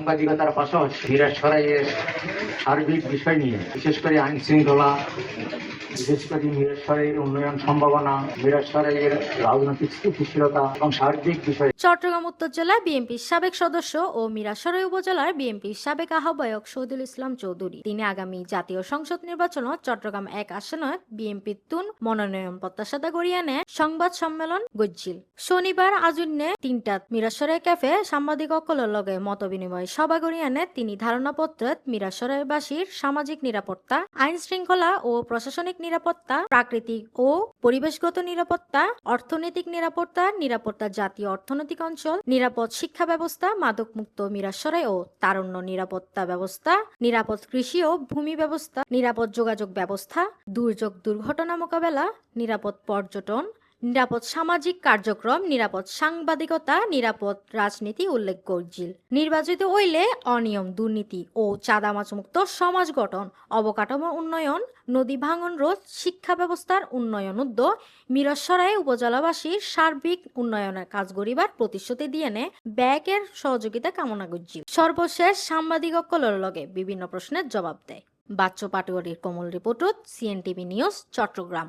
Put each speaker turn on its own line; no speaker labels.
সাংবাদিকতার পাশাপাশি মিরাজসরাইয়ের সার্বিক বিষয় নিয়ে বিশেষ করে আইন শৃঙ্খলা বিশেষ করে মিরাজসরাইয়ের উন্নয়ন সম্ভাবনা মিরাজসরাইয়ের রাজনৈতিক স্থিতিশীলতা এবং সার্বিক বিষয়
চট্টগ্রাম উত্তর জেলা বিএনপির সাবেক সদস্য ও মিরাসরাই উপজেলার বিএনপির সাবেক আহ্বায়ক শহীদুল ইসলাম চৌধুরী। তিনি আগামী জাতীয় সংসদ নির্বাচনত চট্টগ্রাম এক আসনত বিএনপির তুন মনোনয়ন প্রত্যাশা করিয়া নেয় সংবাদ সম্মেলন গজ্জিল। শনিবার আজুন্নে তিনটাত মিরাসরাই ক্যাফে সাংবাদিক অকলের লগে মত বিনিময় সভা নেয় তিনি ধারণাপত্রত মিরাসরাইবাসীর সামাজিক নিরাপত্তা আইন শৃঙ্খলা ও প্রশাসনিক নিরাপত্তা, প্রাকৃতিক ও পরিবেশগত নিরাপত্তা, অর্থনৈতিক নিরাপত্তা নিরাপত্তা জাতীয় অর্থনৈতিক অঞ্চল, নিরাপদ শিক্ষা ব্যবস্থা মাদক মুক্ত মিরাশরাই ও তারণ্য নিরাপত্তা ব্যবস্থা, নিরাপদ কৃষি ও ভূমি ব্যবস্থা, নিরাপদ যোগাযোগ ব্যবস্থা, দুর্যোগ দুর্ঘটনা মোকাবেলা, নিরাপদ পর্যটন নিরাপদ সামাজিক কার্যক্রম, নিরাপদ সাংবাদিকতা, নিরাপদ রাজনীতি উল্লেখ করছিল নির্বাচিত হইলে অনিয়ম, দুর্নীতি ও চাঁদামাছমুক্ত সমাজ গঠন, অবকাঠামো উন্নয়ন, নদী ভাঙন রোধ, শিক্ষা ব্যবস্থার উন্নয়ন উদ্যোগ, মিরসরাই উপজেলাবাসীর সার্বিক উন্নয়নের কাজ গরিবার প্রতিশ্রুতি দিয়ে নে ব্যাগের সহযোগিতা কামনা করছিল সর্বশেষ সাংবাদিক সাংবাদিকসকলের লগে বিভিন্ন প্রশ্নের জবাব দেয়। বাচ্চ পাটুয়ারির কোমল রিপোর্টত, সিএনটিভি নিউজ, চট্টগ্রাম।